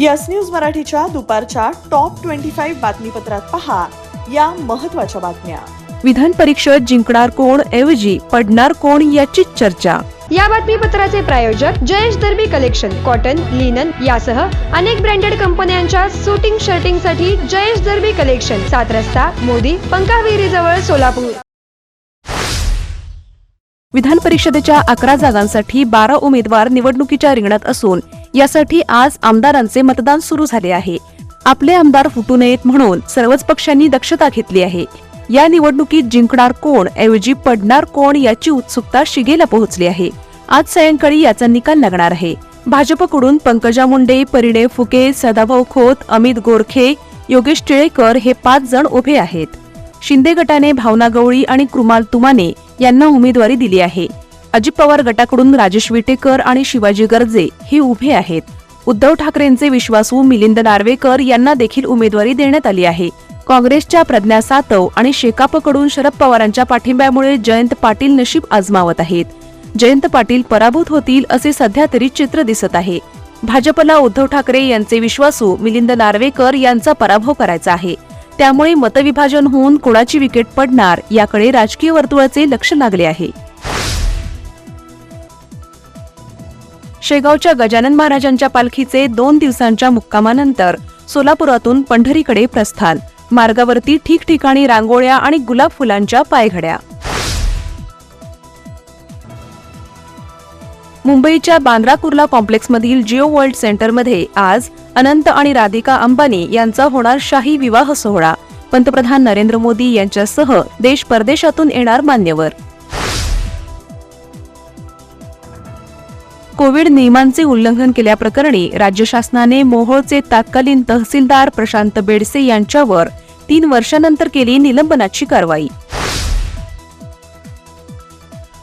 Yes news मराठीच्या दुपारच्या top twenty five बातमीपत्रात पहा या महत्त्वाच्या बातम्या. विधान परिषद जिंकणार कोण ऐवजी पडणार कोण याचीच चर्चा. या बातमीपत्राचे प्रायोजक Jayesh Darbi collection cotton linen यासह अनेक ब्रँडेड कंपन्यांच्या सुटिंग शर्टिंगसाठी जयेश दर्बी कलेक्शन सात रस्ता मोदी पंकाविहिरी जवळ सोलापूर. विधान परिषदेच्या अकरा जागांसाठी बारा उमेदवार निवडणुकीच्या रिंगणात असून यासाठी आज आमदारांचे मतदान सुरू झाले आहे. आपले आमदार फुटू नयेत म्हणून सर्वच पक्षांनी दक्षता घेतली आहे. या निवडणुकीत जिंकणार कोण ऐवजी पडणार कोण याची उत्सुकता शिगेला पोहोचली आहे. आज सायंकाळी याचा निकाल लागणार आहे. भाजपकडून पंकजा मुंडे परिणय फुके सदाभाऊ खोत अमित गोरखे योगेश टिळेकर हे पाच जण उभे आहेत. शिंदे गटाने भावना गवळी आणि कृमाल तुमाने यांना उमेदवारी दिली आहे. अजित पवार गटाकडून राजेश विटेकर आणि शिवाजी गर्जे हे उभे आहेत. उद्धव ठाकरेंचे विश्वासू मिलिंद नार्वेकर यांना देखील उमेदवारी देण्यात आली आहे. काँग्रेसच्या प्रज्ञा सातव आणि शेकापकडून शरद पवारांच्या पाठिंब्यामुळे जयंत पाटील नशीब आजमावत आहेत. जयंत पाटील पराभूत होतील असे सध्या तरी चित्र दिसत आहे. भाजपला उद्धव ठाकरे यांचे विश्वासू मिलिंद नार्वेकर यांचा पराभव करायचा आहे. त्यामुळे मतविभाजन होऊन कोणाची विकेट पडणार याकडे राजकीय वर्तुळाचे लक्ष लागले आहे. शेगावच्या गजानन महाराजांच्या पालखीचे दोन दिवसांच्या मुक्कामानंतर सोलापुरातून पंढरीकडे प्रस्थान. मार्गावरती ठिकठिकाणी रांगोळ्या आणि गुलाब फुलांच्या पायघड्या. मुंबईच्या बांद्रा कुर्ला कॉम्प्लेक्समधील जिओ वर्ल्ड सेंटरमध्ये आज अनंत आणि राधिका अंबानी यांचा होणार शाही विवाह सोहळा. पंतप्रधान नरेंद्र मोदी यांच्यासह देश परदेशातून येणार मान्यवर. कोविड नियमांचे उल्लंघन केल्याप्रकरणी राज्य शासनाने मोहोळचे तत्कालीन तहसीलदार प्रशांत बेडसे यांच्यावर तीन वर्षानंतर केली निलंबनाची कारवाई.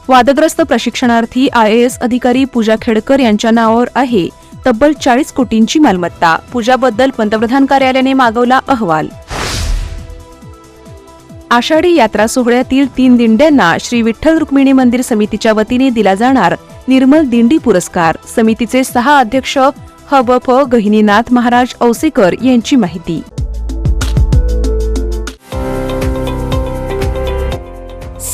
वादग्रस्त प्रशिक्षणार्थी आय एस अधिकारी पूजा खेडकर यांच्या नावावर आहे तब्बल चाळीस कोटींची मालमत्ता. पूजाबद्दल पंतप्रधान कार्यालयाने मागवला अहवाल. आषाढी यात्रा सोहळ्यातील तीन दिंड्यांना श्री विठ्ठल रुक्मिणी मंदिर समितीच्या वतीने दिला जाणार निर्मल दिंडी पुरस्कार. समितीचे सहा अध्यक्ष हबफ गहिनीनाथ महाराज औसेकर यांची माहिती.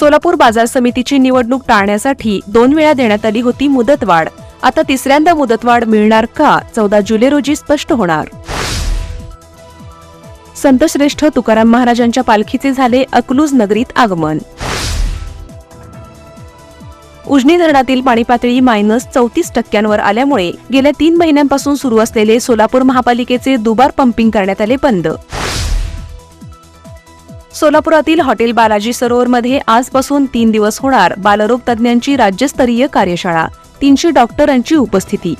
सोलापूर बाजार समितीची निवडणूक टाळण्यासाठी दोन वेळा देण्यात आली होती मुदतवाढ. आता तिसऱ्यांदा मुदतवाढ मिळणार का? चौदा जुलै रोजी स्पष्ट होणार. संतश्रेष्ठ तुकाराम महाराजांच्या पालखीचे झाले अकलूज नगरीत आगमन. उजनी धरणातील पाणी पातळी मायनस चौतीस टक्क्यांवर आल्यामुळे गेल्या तीन महिन्यांपासून सुरू असलेले सोलापूर महापालिकेचे दुबार पंपिंग करण्यात आले बंद. सोलापुरातील हॉटेल बालाजी सरोवरमध्ये आजपासून तीन दिवस होणार बालरोग तज्ज्ञांची राज्यस्तरीय कार्यशाळा. तीनशे डॉक्टरांची उपस्थिती.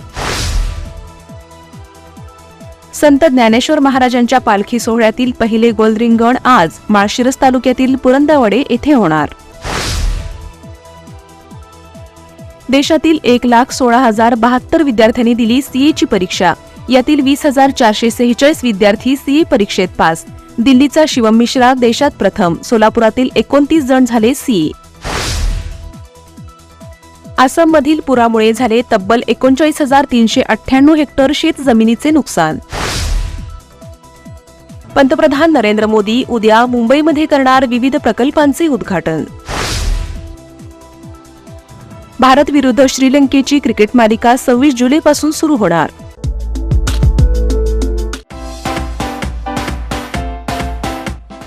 संत ज्ञानेश्वर महाराजांच्या पालखी सोहळ्यातील पहिले गोलरिंगण आज माळशिरस तालुक्यातील पुरंदावडे येथे होणार. देशातील एक लाख सोळा हजार बहात्तर विद्यार्थ्यांनी दिली सीएची परीक्षा. यातील वीस हजार चारशे सेहेचाळीस विद्यार्थी सीए परीक्षेत पास. दिल्लीचा शिवम मिश्रा देशात प्रथम सोलापुरातील एकोणतीस जण झाले सी. आसाममधील पुरामुळे झाले तब्बल एकोणचाळीस हजार तीनशे अठ्ठ्याण्णव हेक्टर शेत जमिनीचे नुकसान. पंतप्रधान नरेंद्र मोदी उद्या मुंबईमध्ये करणार विविध प्रकल्पांचे उद्घाटन. भारत विरुद्ध श्रीलंकेची क्रिकेट मालिका सव्वीस जुलैपासून सुरू होणार.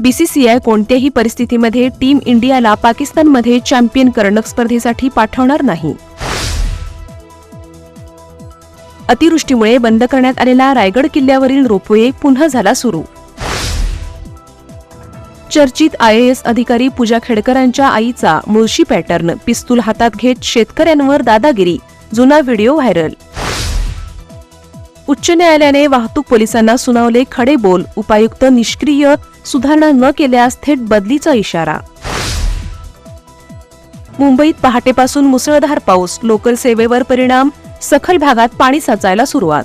बीसीसीआय कोणत्याही परिस्थितीमध्ये टीम इंडियाला पाकिस्तानमध्ये चॅम्पियन करंडक स्पर्धेसाठी पाठवणार नाही. अतिवृष्टीमुळे बंद करण्यात आलेला रायगड किल्ल्यावरील रोपवे पुन्हा झाला सुरू. चर्चित आय एस अधिकारी पूजा खेडकरांच्या आईचा मुळशी पॅटर्न पिस्तूल हातात घेत शेतकऱ्यांवर दादागिरी जुना व्हिडिओ व्हायरल. उच्च न्यायालयाने वाहतूक पोलिसांना सुनावले खडे बोल उपायुक्त निष्क्रिय सुधारणा न केल्यास थेट बदलीचा इशारा. मुंबईत पहाटेपासून मुसळधार पाऊस. लोकल सेवेवर परिणाम. सखल भागात पाणी साचायला सुरुवात.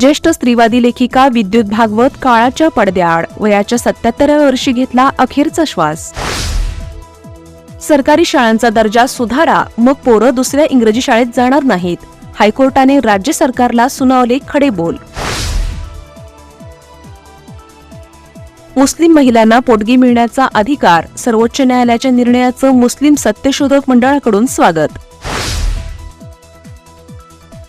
ज्येष्ठ स्त्रीवादी लेखिका विद्युत भागवत काळाच्या पडद्याआड वयाच्या सत्याहत्तराव्या वर्षी घेतला अखेरचा श्वास. सरकारी शाळांचा दर्जा सुधारा मग पोरं दुसऱ्या इंग्रजी शाळेत जाणार नाहीत. हायकोर्टाने राज्य सरकारला सुनावले खडे बोल मुस्लिम महिलांना पोटगी मिळण्याचा अधिकार सर्वोच्च न्यायालयाच्या निर्णयाचं मुस्लिम सत्यशोधक मंडळाकडून स्वागत.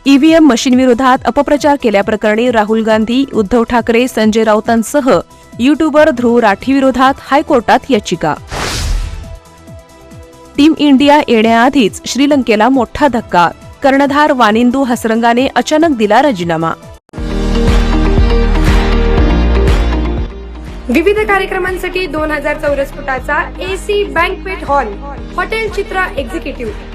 ईव्हीएम मशीनविरोधात अपप्रचार केल्याप्रकरणी राहुल गांधी उद्धव ठाकरे संजय राऊतांसह युट्यूबर ध्रुव राठीविरोधात हायकोर्टात याचिका. टीम इंडिया येण्याआधीच श्रीलंकेला मोठा धक्का. कर्णधार वानिंदू हसरंगाने अचानक दिला राजीनामा. विविध कार्यक्रमांसाठी दोन हजार चौरस फुटाचा AC banquet hall hotel Chitra executive.